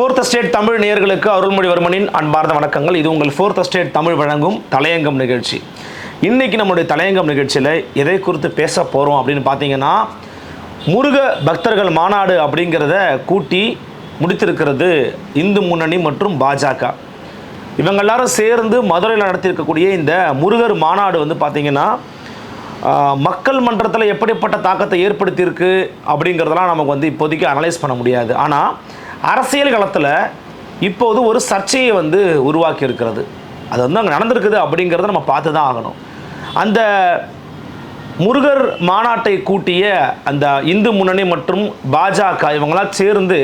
Fourth state Tamil நேயர்களுக்கு அருள்மொழிவர்மனின் அன்பார்ந்த வணக்கங்கள். இது உங்கள் ஃபோர்த் ஸ்டேட் தமிழ் வழங்கும் தலையங்கம் நிகழ்ச்சி. இன்றைக்கி நம்முடைய தலையங்கம் நிகழ்ச்சியில் எதை குறித்து பேச போகிறோம் அப்படின்னு பார்த்தீங்கன்னா முருக பக்தர்கள் மாநாடு அப்படிங்கிறத கூட்டி முடித்திருக்கிறது இந்து முன்னணி மற்றும் பாஜக. இவங்க எல்லாரும் சேர்ந்து மதுரையில் நடத்தியிருக்கக்கூடிய இந்த முருகர் மாநாடு வந்து பார்த்தீங்கன்னா மக்கள் மன்றத்தில் எப்படிப்பட்ட தாக்கத்தை ஏற்படுத்தியிருக்கு அப்படிங்கிறதெல்லாம் நமக்கு வந்து இப்போதைக்கு அனலைஸ் பண்ண முடியாது. ஆனால் அரசியல் களத்தில் இப்போது ஒரு சர்ச்சையை வந்து உருவாக்கி இருக்கிறது அது வந்து அங்கே நடந்திருக்குது அப்படிங்கிறத நம்ம பார்த்து தான் ஆகணும். அந்த முருகர் மாநாட்டை கூட்டிய அந்த இந்து முன்னணி மற்றும் பாஜக இவங்களாம் சேர்ந்து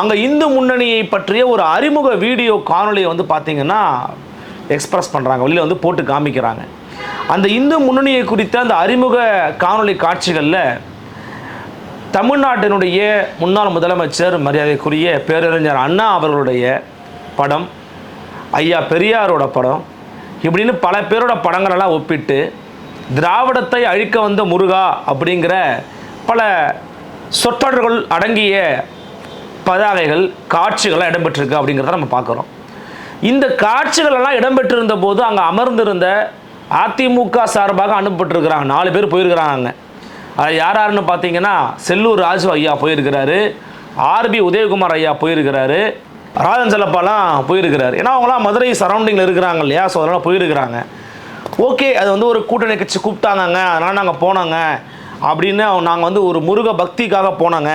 அங்கே இந்து முன்னணியை பற்றிய ஒரு அறிமுக வீடியோ காணொலியை வந்து பார்த்தீங்கன்னா எக்ஸ்பிரஸ் பண்ணுறாங்க வெளியில் வந்து போட்டு காமிக்கிறாங்க. அந்த இந்து முன்னணியை குறித்த அந்த அறிமுக காணொலி காட்சிகளில் தமிழ்நாட்டினுடைய முன்னாள் முதலமைச்சர் மரியாதைக்குரிய பேரறிஞர் அண்ணா அவர்களுடைய படம் ஐயா பெரியாரோட படம் இப்படின்னு பல பேரோட படங்களெல்லாம் ஒப்பிட்டு திராவிடத்தை அழிக்க வந்த முருகா அப்படிங்கிற பல சொற்றொடர்கள் அடங்கிய பதாகைகள் காட்சிகள்லாம் இடம்பெற்றிருக்கு அப்படிங்கிறத நம்ம பார்க்குறோம். இந்த காட்சிகளெல்லாம் இடம்பெற்றிருந்த போது அங்கே அமர்ந்திருந்த அதிமுக சார்பாக அனுப்பப்பட்டிருக்கிறாங்க. நாலு பேர் போயிருக்கிறாங்க யார் யாருன்னு பார்த்தீங்கன்னா செல்லூர் ராஜு ஐயா போயிருக்கிறாரு. ஆர்பி உதயகுமார் ஐயா போயிருக்கிறாரு. ராஜன் செல்லப்பாலாம் போயிருக்கிறாரு. ஏன்னா அவங்களாம் மதுரை சரௌண்டிங்கில் இருக்கிறாங்க இல்லையா? ஸோ அதனால் போயிருக்கிறாங்க. ஓகே அது வந்து ஒரு கூட்டணி கட்சி கூப்பிட்டாங்கங்க. அதனால் நாங்கள் போனோங்க. அப்படின்னு அவங்க நாங்கள் வந்து ஒரு முருக பக்திக்காக போனோங்க.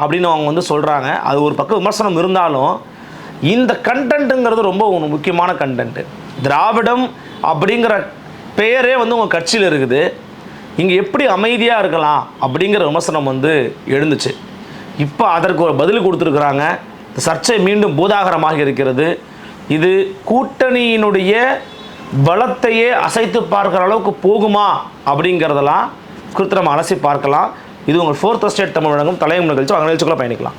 அப்படின்னு அவங்க வந்து சொல்கிறாங்க அது ஒரு பக்கம் விமர்சனம் இருந்தாலும் இந்த கண்டென்ட்டுங்கிறது ரொம்ப ஒரு முக்கியமான கண்டென்ட்டு திராவிடம் அப்படிங்கிற பெயரே வந்து உங்கள் கட்சியில் இருக்குது. இங்கே எப்படி அமைதியாக இருக்கலாம் அப்படிங்கிற விமர்சனம் வந்து எழுந்துச்சு. இப்போ அதற்கு ஒரு பதில் கொடுத்துருக்குறாங்க. சர்ச்சை மீண்டும் பூதாகரமாக இருக்கிறது. இது கூட்டணியினுடைய பலத்தையே அசைத்து பார்க்குற அளவுக்கு போகுமா அப்படிங்கிறதெல்லாம் குறித்து நம்ம அலசி பார்க்கலாம். இது உங்கள் ஃபோர்த் ஸ்டேட் தமிழ் வழங்கும் தலையம் நிகழ்ச்சி அங்கே நிகழ்ச்சிக்குள்ளே பயணிக்கலாம்.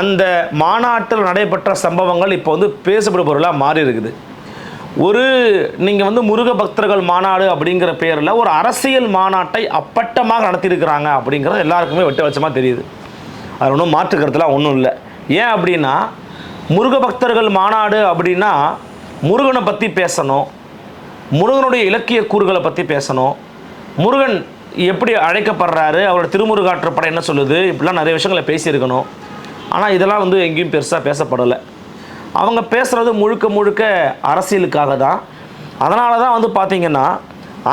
அந்த மாநாட்டில் நடைபெற்ற சம்பவங்கள் இப்போ வந்து பேசப்படும் பொருளாக மாறி இருக்குது. ஒரு நீங்கள் வந்து முருக பக்தர்கள் மாநாடு அப்படிங்கிற பேரில் ஒரு அரசியல் மாநாட்டை அப்பட்டமாக நடத்தியிருக்கிறாங்க அப்படிங்கிறது எல்லாருக்குமே வெட்ட வச்சமாக தெரியுது. அது ஒன்றும் மாற்று கருத்துலாம் ஒன்றும் இல்லை. ஏன் அப்படின்னா முருக பக்தர்கள் மாநாடு அப்படின்னா முருகனை பற்றி பேசணும் முருகனுடைய இலக்கிய கூறுகளை பற்றி பேசணும் முருகன் எப்படி அழைக்கப்படுறாரு அவரோட திருமுருகாற்று படம் என்ன சொல்லுது இப்படிலாம் நிறைய விஷயங்களை பேசியிருக்கணும். ஆனால் இதெல்லாம் வந்து எங்கேயும் பெருசாக பேசப்படலை. அவங்க பேசுகிறது முழுக்க முழுக்க அரசியலுக்காக தான். அதனால தான் வந்து பார்த்திங்கன்னா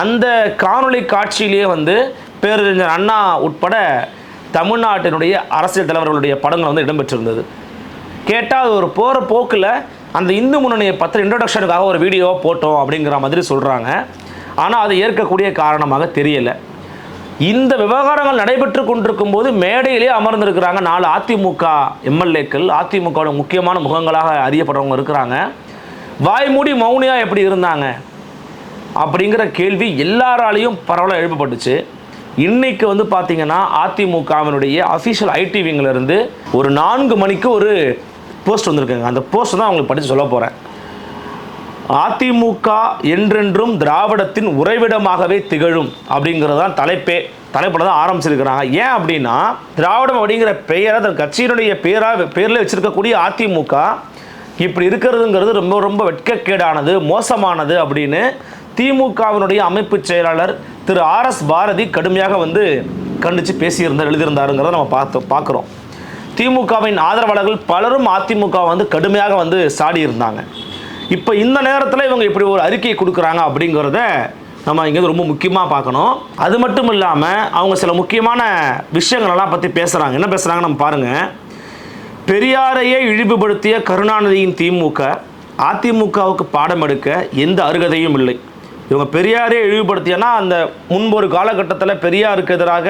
அந்த காணொளி காட்சியிலேயே வந்து பேரறிஞர் அண்ணா உட்பட தமிழ்நாட்டினுடைய அரசியல் தலைவர்களுடைய படங்கள் வந்து இடம்பெற்றிருந்தது. கேட்டால் அது ஒரு போகிற போக்கில் அந்த இந்து முன்னணியை பற்றி இன்ட்ரடக்ஷனுக்காக ஒரு வீடியோவை போட்டோம் அப்படிங்கிற மாதிரி சொல்கிறாங்க ஆனால் அது ஏற்கக்கூடிய காரணமாக தெரியலை. இந்த விவகாரங்கள் நடைபெற்று கொண்டிருக்கும் போது மேடையிலே அமர்ந்திருக்கிறாங்க நாலு அதிமுக எம்எல்ஏக்கள். அதிமுகவோட முக்கியமான முகங்களாக அறியப்படுறவங்க இருக்கிறாங்க. வாய் மூடி மௌனியாக எப்படி இருந்தாங்க? அப்படிங்கிற கேள்வி எல்லாராலையும் பரவலாக எழுப்பப்பட்டுச்சு. இன்னைக்கு வந்து பார்த்தீங்கன்னா அதிமுகவினுடைய அஃபிஷியல் ஐடி இருந்து ஒரு நான்கு மணிக்கு ஒரு போஸ்ட் வந்திருக்குங்க. அந்த போஸ்ட் தான் அவங்களுக்கு படித்து சொல்ல போகிறேன் அதிமுக என்றென்றும் திராவிடத்தின் உறைவிடமாகவே திகழும் அப்படிங்கிறது தான் தலைப்பே தலைப்பில் தான் ஆரம்பிச்சிருக்கிறாங்க. ஏன் அப்படின்னா திராவிடம் அப்படிங்கிற பெயரை தன் கட்சியினுடைய பேராக பேரில் வச்சிருக்கக்கூடிய அதிமுக இப்படி இருக்கிறதுங்கிறது ரொம்ப ரொம்ப வெட்கக்கேடானது மோசமானது அப்படின்னு திமுகவினுடைய அமைப்பு செயலாளர் திரு ஆர் எஸ் பாரதி கடுமையாக வந்து கண்டித்து பேசியிருந்தார் எழுதியிருந்தாருங்கிறத நம்ம பார்த்து பார்க்குறோம். திமுகவின் ஆதரவாளர்கள் பலரும் அதிமுக வந்து கடுமையாக வந்து சாடி இருந்தாங்க இப்போ இந்த நேரத்தில் இவங்க இப்படி ஒரு அறிக்கையை கொடுக்குறாங்க அப்படிங்கிறத நம்ம இங்கே ரொம்ப முக்கியமாக பார்க்கணும். அது மட்டும் இல்லாமல் அவங்க சில முக்கியமான விஷயங்களெல்லாம் பற்றி பேசுகிறாங்க என்ன பேசுகிறாங்க நம்ம பாருங்கள் பெரியாரையே இழிவுபடுத்திய கருணாநிதியின் திமுக அதிமுகவுக்கு பாடம் எடுக்க எந்த அருகதையும் இல்லை. இவங்க பெரியாரே இழிவுபடுத்தியன்னா அந்த முன்பு ஒரு காலகட்டத்தில் பெரியாருக்கு எதிராக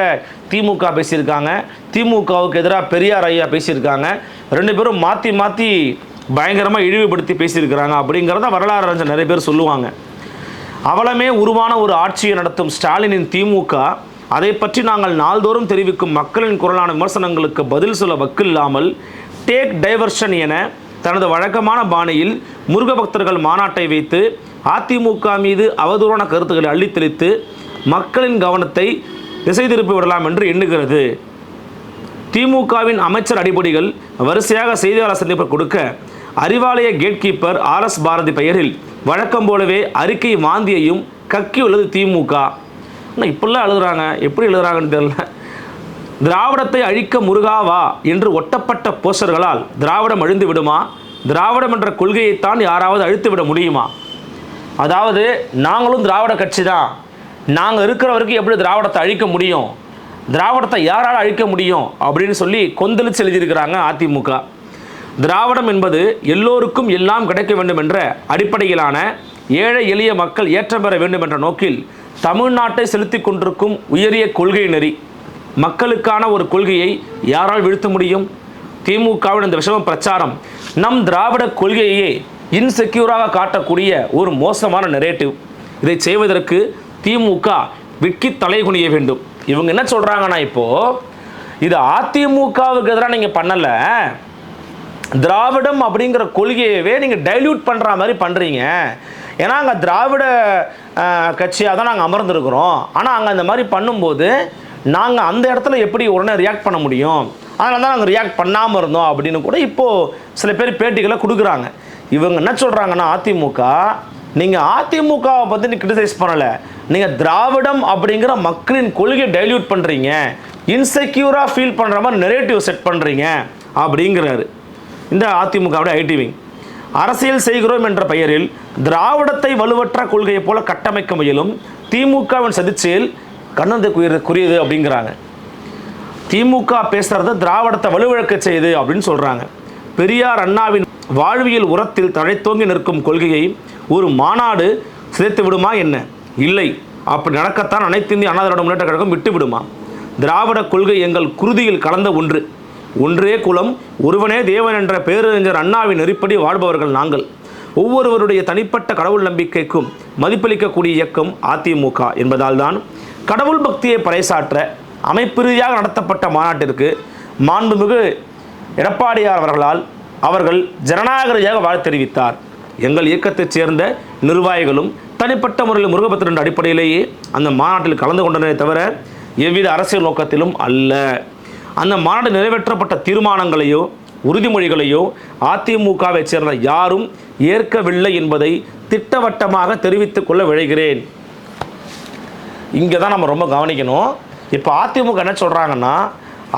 திமுக பேசியிருக்காங்க. திமுகவுக்கு எதிராக பெரியார் ஐயா பேசியிருக்காங்க. ரெண்டு பேரும் மாற்றி மாற்றி பயங்கரமாக இழிவுபடுத்தி பேசியிருக்கிறாங்க அப்படிங்கிறத வரலாறு அறிஞர் நிறைய பேர் சொல்லுவாங்க. அவலமே உருவான ஒரு ஆட்சியை நடத்தும் ஸ்டாலினின் திமுக அதை பற்றி நாங்கள் நாள்தோறும் தெரிவிக்கும் மக்களின் குரலான விமர்சனங்களுக்கு பதில் சொல்ல வக்கில்லாமல் டேக் டைவர்ஷன் என தனது வழக்கமான பாணியில் முருக பக்தர்கள் மாநாட்டை வைத்து அதிமுக மீது அவதூறான கருத்துக்களை அள்ளித்தெளித்து மக்களின் கவனத்தை திசை திருப்பி விடலாம் என்று எண்ணுகிறது. திமுகவின் அமைச்சர் அடிப்படைகள் வரிசையாக செய்தியாளர் சந்திப்பு கொடுக்க Arivalaya gatekeeper R S Bharathi பெயரில் வழக்கம் போலவே அறிக்கை வாந்தியையும் கக்கியுள்ளது திமுக. ஆனால் இப்படிலாம் எழுதுறாங்க? எப்படி எழுதுறாங்கன்னு தெரியல. திராவிடத்தை அழிக்க முருகாவா என்று ஒட்டப்பட்ட போஸ்டர்களால் திராவிடம் அழிந்து விடுமா? திராவிடம் என்ற கொள்கையைத்தான் யாராவது அழித்து விட முடியுமா? அதாவது நாங்களும் திராவிட கட்சி தான். நாங்கள் இருக்கிற வரைக்கும் எப்படி திராவிடத்தை அழிக்க முடியும்? திராவிடத்தை யாரால் அழிக்க முடியும்? அப்படின்னு சொல்லி கொந்தளிச்சு எழுதியிருக்கிறாங்க அதிமுக. திராவிடம் என்பது எல்லோருக்கும் எல்லாம் கிடைக்க வேண்டும் என்ற அடிப்படையிலான ஏழை எளிய மக்கள் ஏற்றம் பெற வேண்டும் என்ற நோக்கில் தமிழ்நாட்டை செலுத்திக் கொண்டிருக்கும் உயரிய கொள்கை நெறி. மக்களுக்கான ஒரு கொள்கையை யாரால் வீழ்த்த முடியும்? திமுகவின் இந்த விஷம பிரச்சாரம் நம் திராவிட கொள்கையையே இன்செக்யூராக காட்டக்கூடிய ஒரு மோசமான நெரேட்டிவ் இதை செய்வதற்கு திமுக விக்கி தலைகுனிய வேண்டும். இவங்க என்ன சொல்கிறாங்கன்னா இப்போ இது அதிமுகவுக்கு எதிராக நீங்கள் பண்ணலை? திராவிடம் அப்படிங்கிற கொள்கையவே நீங்கள் டைல்யூட் பண்ணுற மாதிரி பண்ணுறீங்க ஏன்னா அங்கே திராவிட கட்சியாக தான் நாங்கள் அமர்ந்திருக்கிறோம். ஆனால் அங்கே அந்த மாதிரி பண்ணும்போது நாங்கள் அந்த இடத்துல எப்படி உடனே ரியாக்ட் பண்ண முடியும்? அதனால தான் நாங்கள் ரியாக்ட் பண்ணாமல் இருந்தோம் அப்படின்னு கூட இப்போது சில பேர் பேட்டிகளை கொடுக்குறாங்க. இவங்க என்ன சொல்கிறாங்கன்னா அதிமுக நீங்கள் அதிமுகவை பற்றி நீ கிரிட்டிசைஸ் பண்ணலை. நீங்கள் திராவிடம் அப்படிங்கிற மக்களின் கொள்கையை டைல்யூட் பண்ணுறீங்க இன்செக்யூராக ஃபீல் பண்ணுற மாதிரி நெரேட்டிவ் செட் பண்ணுறீங்க அப்படிங்கிறாரு. இந்த அதிமுகவுடைய ஐடி விங். அரசியல் செய்கிறோம் என்ற பெயரில் திராவிடத்தை வலுவற்ற கொள்கையை போல கட்டமைக்க முயலும் திமுகவின் சதிச்செயல் கண்ணந்துக்குரிய குறியது அப்படிங்கிறாங்க. திமுக பேசுறது திராவிடத்தை வலுவிழக்க செய்யுது அப்படின்னு சொல்றாங்க. பெரியார் அண்ணாவின் வாழ்வியல் உரத்தில் தழைத்தோங்கி நிற்கும் கொள்கையை ஒரு மாநாடு சிதைத்து விடுமா என்ன? இல்லை. அப்படி நடக்கத்தான் அனைத்து இந்திய அண்ணா திராவிட முன்னேற்ற கழகம் விட்டு விடுமா? திராவிட கொள்கை எங்கள் குருதியில் கலந்த ஒன்று. ஒன்றே குலம் ஒருவனே தேவன் என்ற பேரறிஞர் அண்ணாவின் நெறிப்படி வாழ்பவர்கள் நாங்கள். ஒவ்வொருவருடைய தனிப்பட்ட கடவுள் நம்பிக்கைக்கும் மதிப்பளிக்கக்கூடிய இயக்கம் அதிமுக என்பதால் தான் கடவுள் பக்தியை பறைசாற்ற அமைப்பு ரீதியாக நடத்தப்பட்ட மாநாட்டிற்கு மாண்புமிகு எடப்பாடியார் அவர்களால் அவர்கள் ஜனநாயக ரீதியாக வாழ்த்து தெரிவித்தார். எங்கள் இயக்கத்தைச் சேர்ந்த நிர்வாகிகளும் தனிப்பட்ட முறையில் முருகபத்திரன் அடிப்படையிலேயே அந்த மாநாட்டில் கலந்து கொண்டனரே தவிர எவ்வித அரசியல் நோக்கத்திலும் அல்ல. அந்த மாநாடு நிறைவேற்றப்பட்ட தீர்மானங்களையோ உறுதிமொழிகளையோ அதிமுகவை சேர்ந்த யாரும் ஏற்கவில்லை என்பதை திட்டவட்டமாக தெரிவித்துக் கொள்ள விழைகிறேன். இங்கே தான் நம்ம ரொம்ப கவனிக்கணும். இப்போ அதிமுக என்ன சொல்கிறாங்கன்னா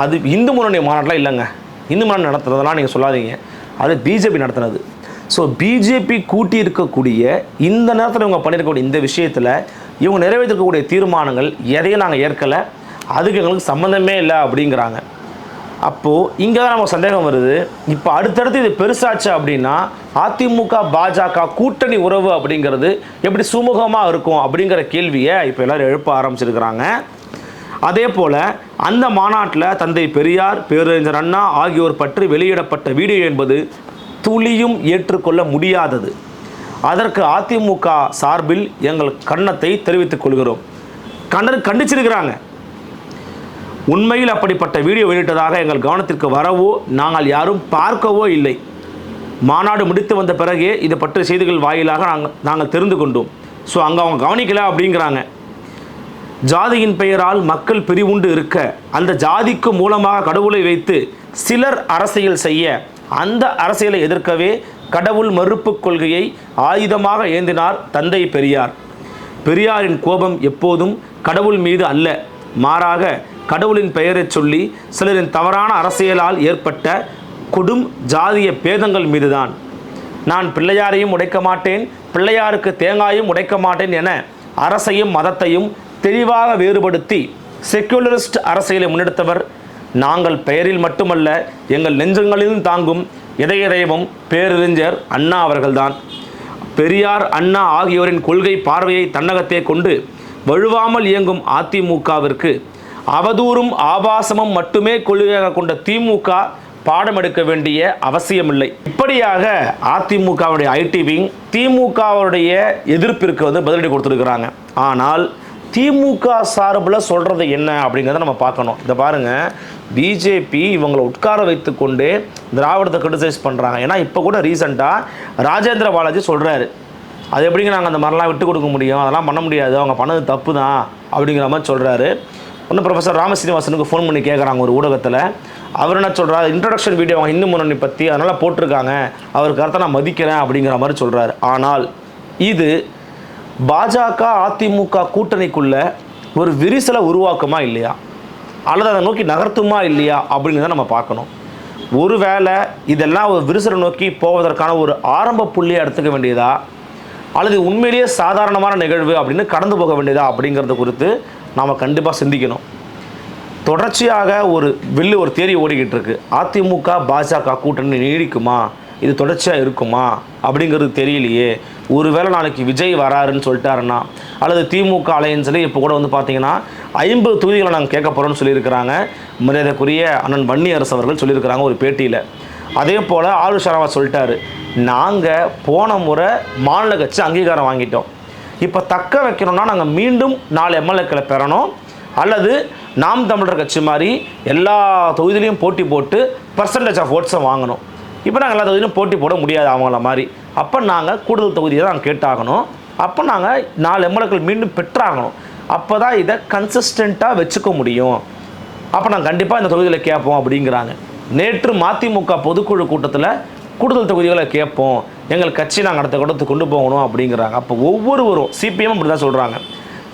அது இந்து முன்னணி மாநாட்டில் இல்லைங்க. இந்து முன்னணி நடத்துறதெல்லாம் நீங்கள் சொல்லாதீங்க. அது பிஜேபி நடத்துனது. ஸோ பிஜேபி கூட்டி இருக்கக்கூடிய இந்த நேரத்தில் இவங்க பண்ணியிருக்கக்கூடிய இந்த விஷயத்தில் இவங்க நிறைவேற்றிருக்கக்கூடிய தீர்மானங்கள் எதையும் நாங்கள் ஏற்கலை. அதுக்கு எங்களுக்கு சம்மந்தமே இல்லை அப்படிங்கிறாங்க. அப்போது இங்கே தான் நமக்கு சந்தேகம் வருது. இப்போ அடுத்தடுத்து இது பெருசாச்சு அப்படின்னா அதிமுக பாஜக கூட்டணி உறவு அப்படிங்கிறது எப்படி சுமூகமாக இருக்கும் அப்படிங்கிற கேள்வியை இப்போ எல்லாரும் எழுப்ப ஆரம்பிச்சிருக்கிறாங்க. அதே போல் அந்த மாநாட்டில் தந்தை பெரியார் பேரறிஞர் அண்ணா ஆகியோர் பற்றி வெளியிடப்பட்ட வீடியோ என்பது துளியும் ஏற்றுக்கொள்ள முடியாதது. அதற்கு அதிமுக சார்பில் எங்கள் கன்னத்தை தெரிவித்துக் கொள்கிறோம். கண்டு கண்டிச்சிருக்கிறாங்க. உண்மையில் அப்படிப்பட்ட வீடியோ வெளியிட்டதாக எங்கள் கவனத்திற்கு வரவோ நாங்கள் யாரும் பார்க்கவோ இல்லை. மாநாடு முடித்து வந்த பிறகே இது பற்றிய செய்திகள் வாயிலாக நாங்கள் நாங்கள் தெரிந்து கொண்டோம். ஸோ அங்கே அவங்க கவனிக்கல அப்படிங்கிறாங்க. ஜாதியின் பெயரால் மக்கள் பிரிவுண்டு இருக்க அந்த ஜாதிக்கு மூலமாக கடவுளை வைத்து சிலர் அரசியல் செய்ய அந்த அரசியலை எதிர்க்கவே கடவுள் மறுப்பு கொள்கையை ஆயுதமாக ஏந்தினார் தந்தை பெரியார். பெரியாரின் கோபம் எப்போதும் கடவுள் மீது அல்ல மாறாக கடவுளின் பெயரைச் சொல்லி சிலரின் தவறான அரசியலால் ஏற்பட்ட கொடும் ஜாதிய பேதங்கள் மீதுதான். நான் பிள்ளையாரையும் உடைக்க மாட்டேன் பிள்ளையாருக்கு தேங்காயும் உடைக்க மாட்டேன் என அரசையும் மதத்தையும் தெளிவாக வேறுபடுத்தி செக்யூலரிஸ்ட் அரசியலை முன்னெடுத்தவர். நாங்கள் பெயரில் மட்டுமல்ல எங்கள் நெஞ்சங்களிலும் தாங்கும் இதயதெய்வம் பேரறிஞர் அண்ணா அவர்கள்தான். பெரியார் அண்ணா ஆகியோரின் கொள்கை பார்வையை தன்னகத்தே கொண்டு வழுவாமல் இயங்கும் அதிமுகவிற்கு அவதூறும் ஆபாசமும் மட்டுமே கொள்கையாக கொண்ட திமுக பாடம் எடுக்க வேண்டிய அவசியமில்லை. இப்படியாக அதிமுகவுடைய ஐடி விங் திமுகவுடைய எதிர்ப்பிற்கு வந்து பதிலடி கொடுத்துருக்குறாங்க. ஆனால் திமுக சார்பில் சொல்கிறது என்ன அப்படிங்கிறத நம்ம பார்க்கணும். இதை பாருங்கள் பிஜேபி இவங்களை உட்கார வைத்துக்கொண்டு திராவிடத்தை கிரிட்டிசைஸ் பண்ணுறாங்க ஏன்னா இப்போ கூட ரீசெண்டாக ராஜேந்திர பாலாஜி சொல்கிறாரு அது எப்படிங்க நாங்கள் அந்த மாதிரிலாம் விட்டு கொடுக்க முடியும்? அதெல்லாம் பண்ண முடியாது. அவங்க பண்ணது தப்பு தான் அப்படிங்கிற மாதிரி சொல்கிறாரு ஒன்று ப்ரொஃபஸர் ராமசீனிவாசனுக்கு ஃபோன் பண்ணி கேட்குறாங்க ஒரு ஊடகத்தில். அவர் என்ன சொல்கிறார் இன்ட்ரடக்ஷன் வீடியோ அவங்க இந்து முன்னணி பற்றி அதனால் போட்டிருக்காங்க. அவர் கருத்தை நான் மதிக்கிறேன் அப்படிங்கிற மாதிரி சொல்கிறாரு ஆனால் இது பாஜக அதிமுக கூட்டணிக்குள்ள ஒரு விரிசலை உருவாக்குமா இல்லையா? அல்லது அதை நோக்கி நகர்த்துமா இல்லையா அப்படிங்கிறத நம்ம பார்க்கணும். ஒருவேளை இதெல்லாம் ஒரு விரிசலை நோக்கி போவதற்கான ஒரு ஆரம்ப புள்ளியை எடுத்துக்க வேண்டியதா? அல்லது உண்மையிலேயே சாதாரணமான நிகழ்வு அப்படின்னு கடந்து போக வேண்டியதா அப்படிங்கிறது குறித்து நாம் கண்டிப்பாக சிந்திக்கணும். தொடர்ச்சியாக ஒரு வில்லு ஒரு தேரி ஓடிக்கிட்டு இருக்கு அதிமுக பாஜக கூட்டணி நீடிக்குமா? இது தொடர்ச்சியாக இருக்குமா? அப்படிங்கிறது தெரியலையே. ஒருவேளை நாளைக்கு விஜய் வராருன்னு சொல்லிட்டாருன்னா அல்லது திமுக அலையன்ஸில் இப்போ கூட வந்து பார்த்தீங்கன்னா ஐம்பது தொகுதிகளை நாங்கள் கேட்க போகிறோம்னு சொல்லியிருக்கிறாங்க. மரியாதைக்குரிய அண்ணன் வன்னியரசு அவர்கள் சொல்லியிருக்கிறாங்க ஒரு பேட்டியில். அதே போல் ஆளு ஷராவா சொல்லிட்டாரு நாங்கள் போன முறை மாநில கட்சி அங்கீகாரம் வாங்கிட்டோம். இப்போ தக்க வைக்கணும்னா நாங்கள் மீண்டும் நாலு எம்எல்ஏக்களை பெறணும். அல்லது நாம் தமிழர் கட்சி மாதிரி எல்லா தொகுதியிலையும் போட்டி போட்டு பர்சன்டேஜ் ஆஃப் ஓட்ஸை வாங்கணும். இப்போ நாங்கள் எல்லா தொகுதியிலும் போட்டி போட முடியாது அவங்கள மாதிரி. அப்போ நாங்கள் கூடுதல் தொகுதியை தான் நாங்கள் கேட்டாகணும். அப்போ நாங்கள் நாலு எம்எல்ஏக்கள் மீண்டும் பெற்றாகணும். அப்போ தான் இதை கன்சிஸ்டண்ட்டாக வச்சுக்க முடியும். அப்போ நாங்கள் கண்டிப்பாக இந்த தொகுதியில் கேட்போம் அப்படிங்கிறாங்க. நேற்று மதிமுக பொதுக்குழு கூட்டத்தில் கூடுதல் தொகுதிகளை கேட்போம். எங்கள் கட்சி நாங்கள் அடுத்த கூட்டத்துக்கு கொண்டு போகணும் அப்படிங்கிறாங்க. அப்போ ஒவ்வொருவரும் சிபிஎம் அப்படி தான் சொல்கிறாங்க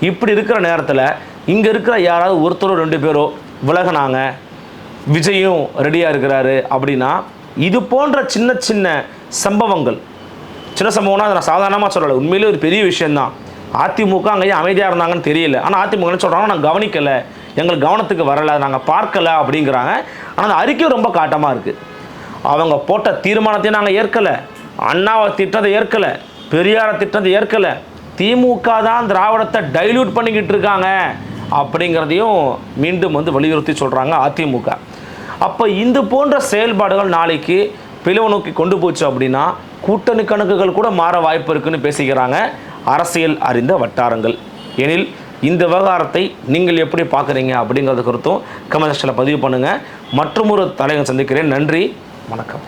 இப்படி இருக்கிற நேரத்தில் இங்கே இருக்கிற யாராவது ஒருத்தரோ ரெண்டு பேரோ விலகினாங்க விஜயும் ரெடியாக இருக்கிறாரு அப்படின்னா இது போன்ற சின்ன சின்ன சம்பவங்கள் சின்ன சம்பவம்னா அதை நான் சாதாரணமாக சொல்லலை. உண்மையிலே ஒரு பெரிய விஷயந்தான் அதிமுக அங்கேயே அமைதியாக இருந்தாங்கன்னு தெரியல. ஆனால் அதிமுக என்ன சொல்கிறாங்க நான் கவனிக்கலை. எங்கள் கவனத்துக்கு வரலை. நாங்கள் பார்க்கலை அப்படிங்கிறாங்க. ஆனால் அந்த அறிக்கை ரொம்ப காட்டமாக இருக்குது அவங்க போட்ட தீர்மானத்தையும் நாங்கள் ஏற்கலை. அண்ணாவை திட்டத்தை ஏற்கலை பெரியாரை திட்டத்தை ஏற்கலை. திமுக தான் திராவிடத்தை டைல்யூட் பண்ணிக்கிட்டு இருக்காங்க அப்படிங்கிறதையும் மீண்டும் வந்து வலியுறுத்தி சொல்கிறாங்க அதிமுக. அப்போ இந்த போன்ற செயல்பாடுகள் நாளைக்கு பிளவு நோக்கி கொண்டு போச்சு அப்படின்னா கூட்டணி கணக்குகள் கூட மாற வாய்ப்பு இருக்குன்னு பேசிக்கிறாங்க அரசியல் அறிந்த வட்டாரங்கள். எனில் இந்த விவகாரத்தை நீங்கள் எப்படி பார்க்குறீங்க அப்படிங்கிறது குறித்தும் கமெண்ட் செக்ஷனில் பதிவு பண்ணுங்கள் மற்றும் ஒரு தலைவன் சந்திக்கிறேன். நன்றி வணக்கம்.